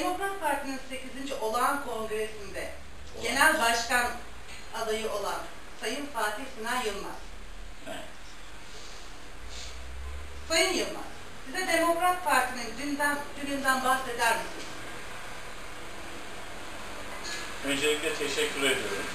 Demokrat Parti'nin 8. olağan kongresinde genel başkan adayı olan Sayın Fatih Sinan Yılmaz. Evet. Sayın Yılmaz, bize Demokrat Parti'nin dünden, gününden bahseder misiniz? Öncelikle teşekkür ediyorum.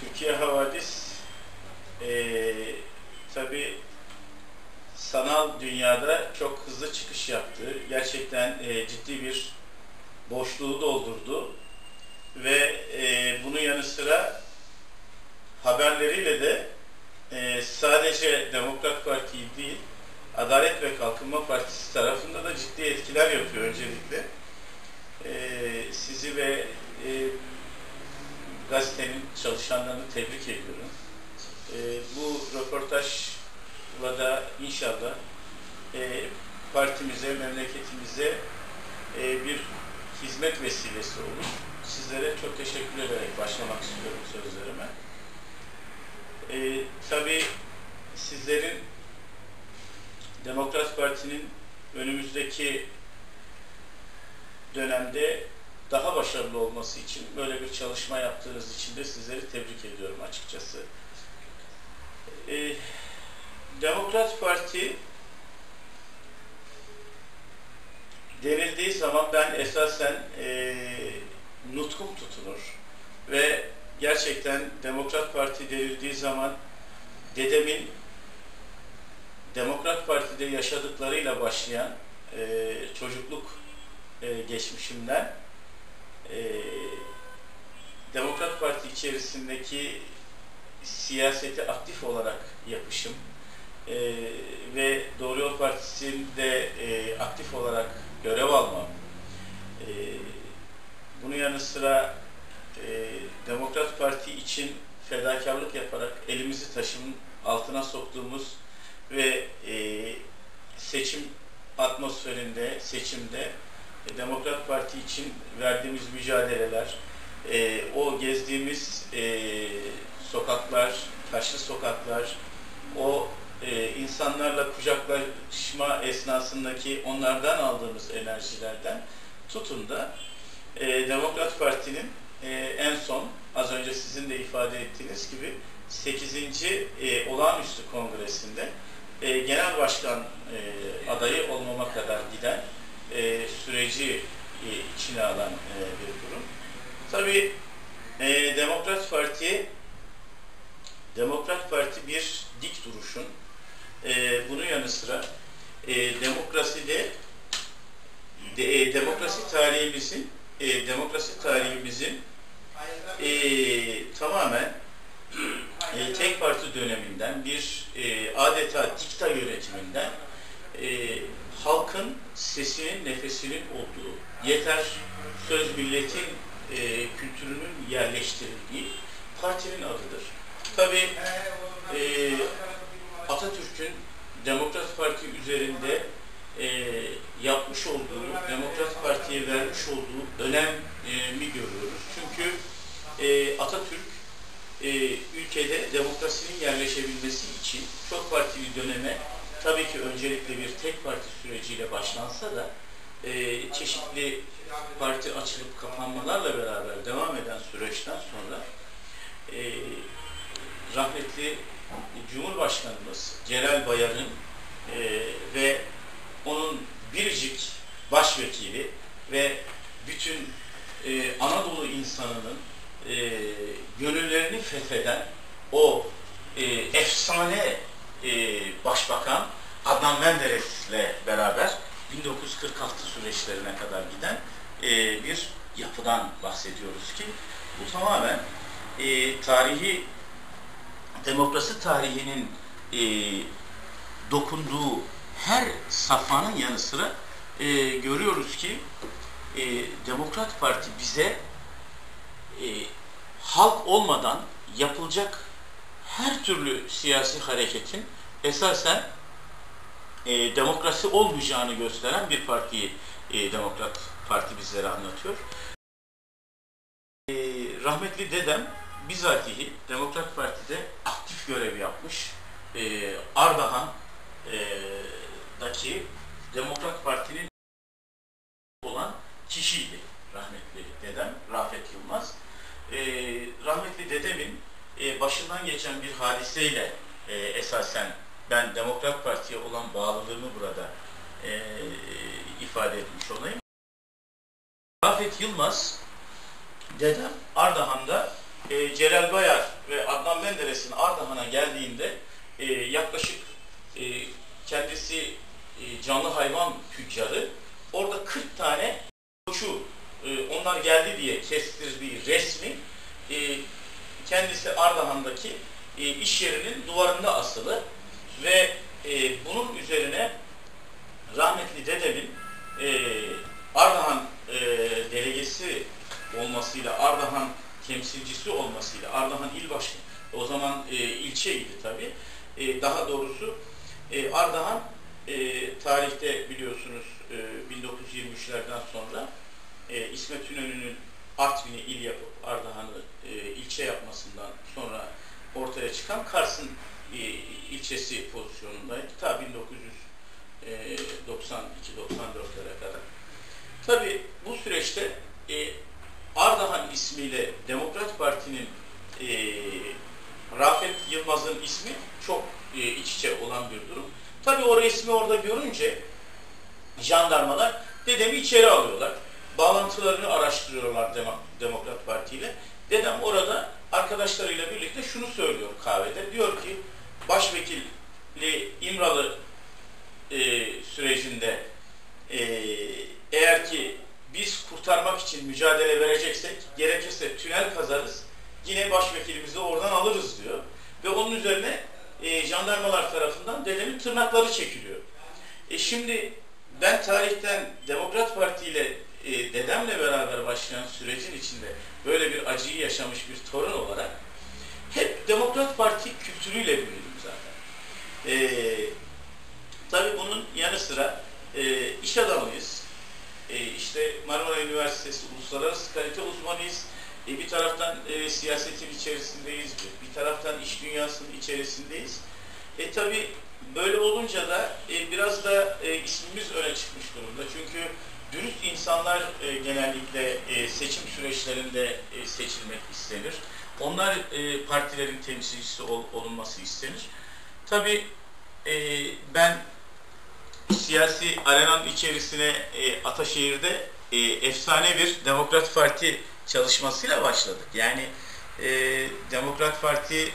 Türkiye Havadis eee tabi sanal dünyada çok hızlı çıkış yaptı. Gerçekten eee, ciddi bir boşluğu doldurdu. Ve eee bunun yanı sıra haberleriyle de eee, sadece Demokrat Parti değil, Adalet ve Kalkınma Partisi tarafında da ciddi etkiler yapıyor öncelikle. Ee, sizi ve e, gazetenin çalışanlarını tebrik ediyorum. Ee, bu röportajla da inşallah e, partimize, memleketimize e, bir hizmet vesilesi olur. Sizlere çok teşekkür ederek başlamak istiyorum sözlerime. Ee, tabii sizlerin Demokrat Parti'nin önümüzdeki dönemde daha başarılı olması için böyle bir çalışma yaptığınız için de sizleri tebrik ediyorum açıkçası. Ee, Demokrat Parti denildiği zaman ben esasen e, nutkum tutunur ve gerçekten Demokrat Parti denildiği zaman dedemin Demokrat Parti'de yaşadıklarıyla başlayan e, çocukluk e, geçmişimden e, Demokrat Parti içerisindeki siyasete aktif olarak yapışım e, ve Doğru Yol Partisi'nde e, aktif olarak görev almam e, bunun yanı sıra e, Demokrat Parti için fedakarlık yaparak elimizi taşın altına soktuğumuz ve e, seçim atmosferinde, seçimde e, Demokrat Parti için verdiğimiz mücadeleler, e, o gezdiğimiz e, sokaklar, taşlı sokaklar, o e, insanlarla kucaklaşma esnasındaki onlardan aldığımız enerjilerden tutun da e, Demokrat Parti'nin e, en son az önce sizin de ifade ettiğiniz gibi 8. E, olağanüstü kongresinde e, genel başkan e, adayı olmama kadar giden e, süreci e, içine alan e, bir durum. Tabii e, Demokrat Parti Demokrat Parti bir dik duruşun e, bunun yanı sıra e, demokraside de, e, demokrasi tarihimizin e, demokrasi tarihimizin e, tamamen e, tek parti döneminden bir e, adeta dikta yönetiminden e, halkın sesinin, nefesinin olduğu, yeter söz milletin e, kültürünün yerleştirildiği partinin adıdır. Tabi e, Atatürk'ün Demokrat Parti üzerinde e, yapmış olduğu, Demokrat Parti'ye vermiş olduğu önemi görüyoruz. Çünkü e, Atatürk e, ülkede demokrasinin yerleşebilmesi için çok partili döneme tabii ki öncelikle bir tek parti süreciyle başlansa da e, çeşitli parti açılıp kapanmalarla beraber devam eden süreçten sonra e, rahmetli Cumhurbaşkanımız Celal Bayar'ın e, ve onun biricik başvekili ve bütün e, Anadolu insanının e, gönüllerini fetheden o e, efsane e, başbakan Adnan Menderes'le beraber 1946 süreçlerine kadar giden e, bir yapıdan bahsediyoruz ki bu tamamen e, tarihi demokrasi tarihinin e, dokunduğu her safhanın yanı sıra e, görüyoruz ki e, Demokrat Parti bize e, halk olmadan yapılacak her türlü siyasi hareketin esasen e, demokrasi olmayacağını gösteren bir partiyi e, Demokrat Parti bizlere anlatıyor. E, rahmetli dedem bizatihi Demokrat Parti'de aktif görev yapmış. E, Ardahan'daki Demokrat Parti'nin olan kişiydi rahmetli dedem Rafet Yılmaz. Ee, rahmetli dedemin e, başından geçen bir hadiseyle e, esasen ben Demokrat Parti'ye olan bağlılığımı burada e, ifade etmiş olayım. Rafet Yılmaz dedem Ardahan'da e, Celal Bayar ve Adnan Menderes'in Ardahan'a geldiğinde e, yaklaşık e, kendisi e, canlı hayvan tüccarı. Orada 40 tane koçu e, onlar geldi diye kestirdiği resmi e, kendisi Ardahan'daki e, iş yerinin duvarında asılı ve e, bunun üzerine rahmetli dedemin e, Ardahan e, delegesi olmasıyla, Ardahan temsilcisi olmasıyla, Ardahan il başkanı, o zaman e, ilçeydi tabi, e, daha doğrusu e, Ardahan e, tarihte biliyorsunuz e, 1923'lerden sonra e, İsmet İnönü'nün Artvin'i il yapıp Ardahan'ı e, ilçe yapmasından sonra ortaya çıkan Kars'ın e, ilçesi pozisyonundaydı. Ta 1992-94'lere kadar. Tabi bu süreçte e, Ardahan ismiyle Demokrat Parti'nin e, Rafet Yılmaz'ın ismi çok e, iç içe olan bir durum. Tabi o resmi orada görünce jandarmalar dedemi içeri alıyorlar. Bağlantılarını araştırıyorlar Demo Demokrat Parti ile. Dedem orada arkadaşlarıyla birlikte şunu söylüyor kahvede. Diyor ki başvekilli İmralı e, sürecinde e, eğer ki biz kurtarmak için mücadele vereceksek gerekirse tünel kazarız yine başvekilimizi oradan alırız diyor. Ve onun üzerine e, jandarmalar tarafından dedemin tırnakları çekiliyor. E şimdi ben tarihten Demokrat Parti ile e, dedemle beraber başlayan sürecin içinde böyle bir acıyı yaşamış bir torun olarak hep Demokrat Parti kültürüyle büyüdüm zaten. E, tabii bunun yanı sıra e, iş adamıyız. E, işte Marmara Üniversitesi Uluslararası Kalite Uzmanıyız. E, bir taraftan e, siyasetin içerisindeyiz, bir, taraftan iş dünyasının içerisindeyiz. E tabi böyle olunca da e, biraz da e, ismimiz öne çıkmış durumda. Çünkü dürüst insanlar e, genellikle e, seçim süreçlerinde e, seçilmek istenir. Onlar e, partilerin temsilcisi ol, olunması istenir. Tabi e, ben siyasi arenanın içerisine e, Ataşehir'de e, efsane bir Demokrat Parti çalışmasıyla başladık. Yani e, Demokrat Parti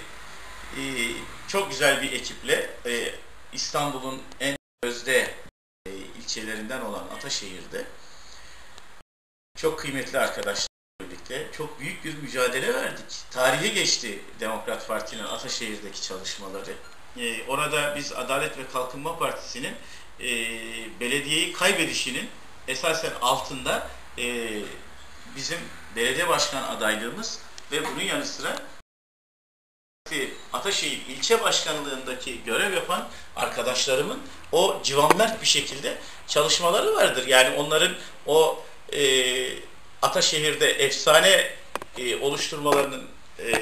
e, çok güzel bir ekiple e, İstanbul'un en özde e, ilçelerinden olan Ataşehir'de çok kıymetli arkadaşlarla birlikte çok büyük bir mücadele verdik. Tarihe geçti Demokrat Parti'nin Ataşehir'deki çalışmaları. E, orada biz Adalet ve Kalkınma Partisi'nin e, belediyeyi kaybedişinin esasen altında e, bizim belediye başkan adaylığımız ve bunun yanı sıra Ataşehir ilçe başkanlığındaki görev yapan arkadaşlarımın o civanmert bir şekilde çalışmaları vardır. Yani onların o e, Ataşehir'de efsane e, oluşturmalarının e,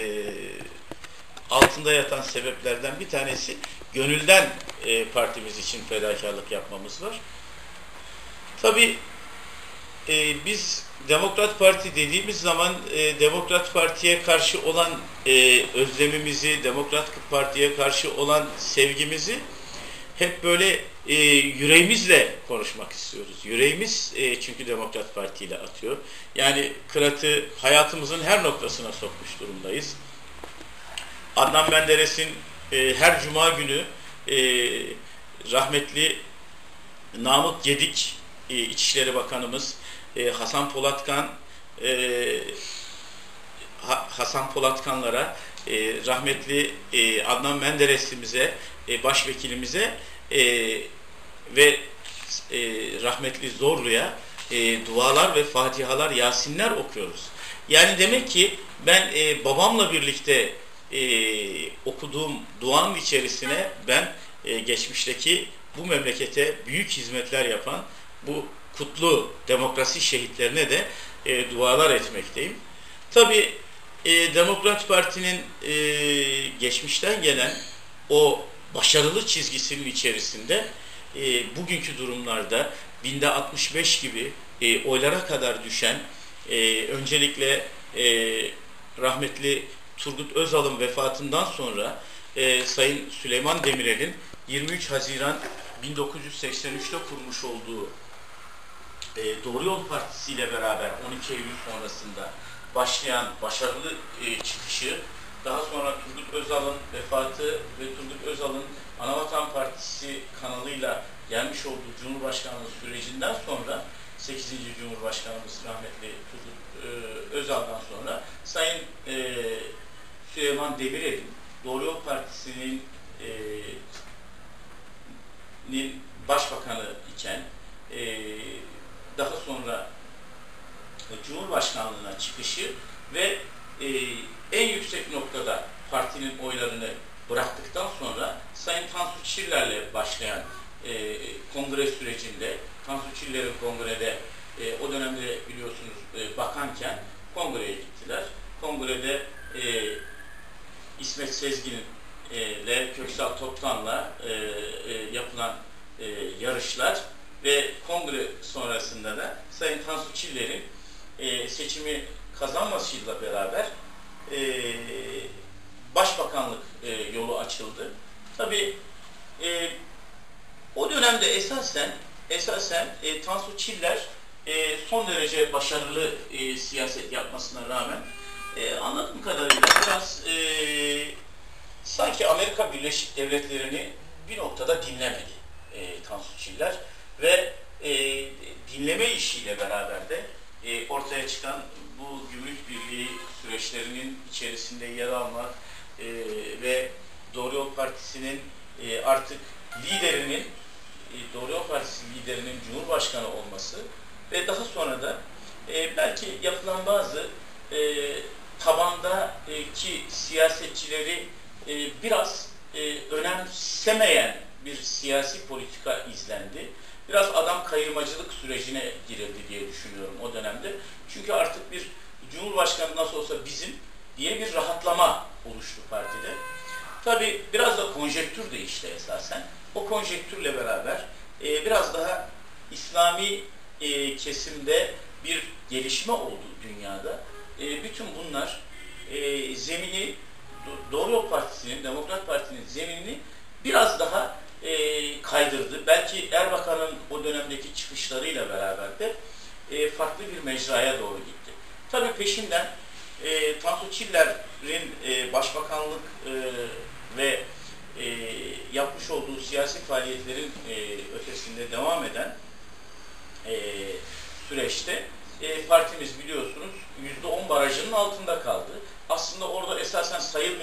altında yatan sebeplerden bir tanesi gönülden e, partimiz için fedakarlık yapmamız var. Tabii e, biz Demokrat Parti dediğimiz zaman e, Demokrat Parti'ye karşı olan e, özlemimizi, Demokrat Parti'ye karşı olan sevgimizi hep böyle e, yüreğimizle konuşmak istiyoruz. Yüreğimiz e, çünkü Demokrat Parti ile atıyor. Yani Kırat'ı hayatımızın her noktasına sokmuş durumdayız. Adnan Menderes'in e, her cuma günü e, rahmetli Namık Gedik e, İçişleri Bakanımız Hasan Polatkan ha, Hasan Polatkanlara rahmetli Adnan Menderes'imize e, başvekilimize ve rahmetli Zorlu'ya e, dualar ve fatihalar, yasinler okuyoruz. Yani demek ki ben e, babamla birlikte e, okuduğum duanın içerisine ben e, geçmişteki bu memlekete büyük hizmetler yapan bu kutlu demokrasi şehitlerine de e, dualar etmekteyim. Tabi e, Demokrat Parti'nin e, geçmişten gelen o başarılı çizgisinin içerisinde e, bugünkü durumlarda binde 65 gibi e, oylara kadar düşen e, öncelikle e, rahmetli Turgut Özal'ın vefatından sonra e, Sayın Süleyman Demirel'in 23 Haziran 1983'te kurmuş olduğu e, Doğru Yol Partisi ile beraber 12 Eylül sonrasında başlayan başarılı e, çıkışı daha sonra Turgut Özal'ın vefatı ve Turgut Özal'ın Anavatan Partisi kanalıyla gelmiş olduğu Cumhurbaşkanlığı sürecinden sonra 8. Cumhurbaşkanımız rahmetli Turgut e, Özal'dan sonra Sayın e, Süleyman Demirel'in Doğru Yol Partisi'nin e, nin başbakanı iken e, daha sonra Cumhurbaşkanlığına çıkışı ve e, en yüksek noktada partinin oylarını bıraktıktan sonra Sayın Tansu Çiller'le başlayan e, kongre sürecinde Tansu Çiller'in kongrede e, o dönemde biliyorsunuz e, bakanken kongreye gittiler. Kongrede e, İsmet Sezgin'in e, ile Köksal Toptan'la e, e, yapılan e, yarışlar ve kongre sonrasında da Sayın Tansu Çiller'in e, seçimi kazanmasıyla beraber e, başbakanlık e, yolu açıldı. Tabi e, o dönemde esasen esasen e, Tansu Çiller e, son derece başarılı e, siyaset yapmasına rağmen e, anladığım kadarıyla biraz e, sanki Amerika Birleşik Devletleri'ni bir noktada dinlemedi e, Tansu Çiller. Ve e, dinleme işiyle beraber de e, ortaya çıkan bu gümrük birliği süreçlerinin içerisinde yer almak e, ve Doğru Yol Partisi'nin e, artık liderinin e, Doğru Yol Partisi Cumhurbaşkanı olması ve daha sonra da e, belki yapılan bazı e, tabandaki siyasetçileri e, biraz e, önemsemeyen bir siyasi politika izlendi. Biraz adam kayırmacılık sürecine girildi diye düşünüyorum o dönemde. Çünkü artık bir Cumhurbaşkanı nasıl olsa bizim diye bir rahatlama oluştu partide. Tabi biraz da konjektür değişti esasen. O konjektürle beraber e, biraz daha İslami e, kesimde bir gelişme oldu dünyada. E, bütün bunlar e, zemini Doğru Yol Partisi'nin, Demokrat Parti'nin zeminini biraz daha e, kaydırdı. Belki Erbakan'ın o dönemdeki çıkışlarıyla beraber de e, farklı bir mecraya doğru gitti. Tabii peşinden e, Tansu Çiller'in e, başbakanlık e, ve e, yapmış olduğu siyasi faaliyetlerin e, ötesinde devam eden e, süreçte e, partimiz biliyorsunuz %10 barajının altında kaldı. Aslında orada esasen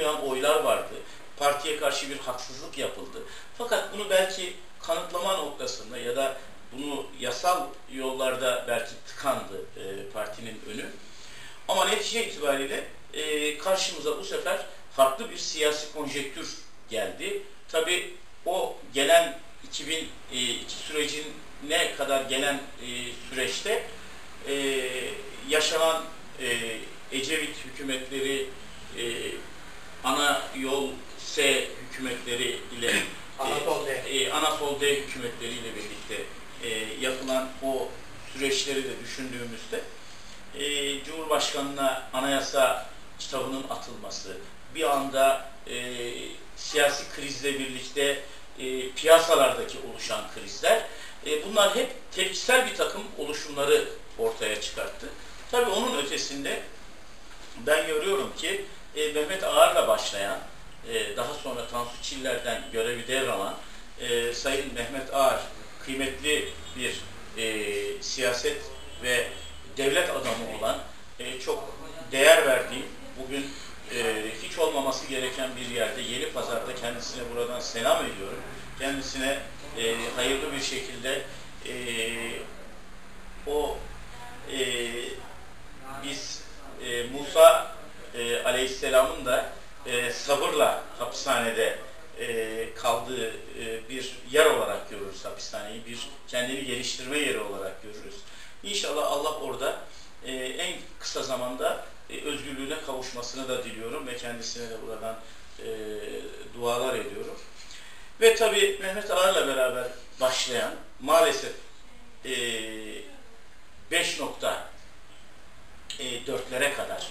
sayılmayan oylar vardı. Partiye karşı bir haksızlık yapıldı. Fakat bunu belki kanıtlama noktasında ya da bunu yasal yollarda belki tıkandı e, partinin önü. Ama netice itibariyle e, karşımıza bu sefer farklı bir siyasi konjektür geldi. Tabi o gelen 2002 sürecine kadar gelen e, süreçte e, yaşanan e, Ecevit hükümetleri, e, ana yol S hükümetleri ile Anadolu D. e, Anadolu D hükümetleri ile birlikte e, yapılan o süreçleri de düşündüğümüzde e, Cumhurbaşkanı'na anayasa kitabının atılması, bir anda e, siyasi krizle birlikte e, piyasalardaki oluşan krizler, e, bunlar hep tepkisel bir takım oluşumları ortaya çıkarttı. Tabii onun ötesinde ben görüyorum ki e, Mehmet Ağar'la başlayan, e, daha sonra Tansu Çiller'den görevi devralan e, Sayın Mehmet Ağar kıymetli bir e, siyaset ve devlet adamı olan e, çok değer verdiğim bugün e, hiç olmaması gereken bir yerde Yeni Pazar'da kendisine buradan selam ediyorum. Kendisine e, hayırlı bir şekilde e, o e, biz e, Musa e, Aleyhisselam'ın da e, sabırla hapishanede e, kaldığı e, bir yer olarak görürüz hapishaneyi, bir kendini geliştirme yeri olarak görürüz. İnşallah Allah orada e, en kısa zamanda e, özgürlüğüne kavuşmasını da diliyorum ve kendisine de buradan e, dualar ediyorum. Ve tabii Mehmet Ağar'la beraber başlayan maalesef e, 5 nokta e, dörtlere kadar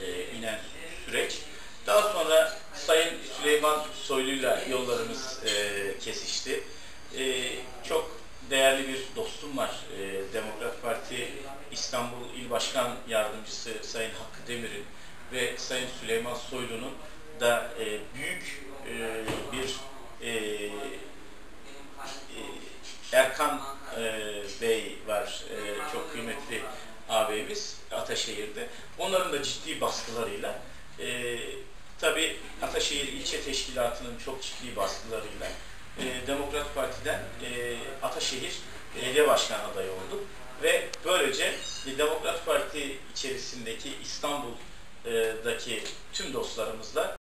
e, inen süreç. Daha sonra Sayın Süleyman Soylu'yla yollarımız e, kesişti. E, çok değerli bir dostum var. E, Demokrat Parti İstanbul İl Başkan Yardımcısı Sayın Hakkı Demir'in ve Sayın Süleyman Soylu'nun da e, büyük ciddi baskılarıyla, e, tabi Ataşehir İlçe Teşkilatı'nın çok ciddi baskılarıyla e, Demokrat Parti'den e, Ataşehir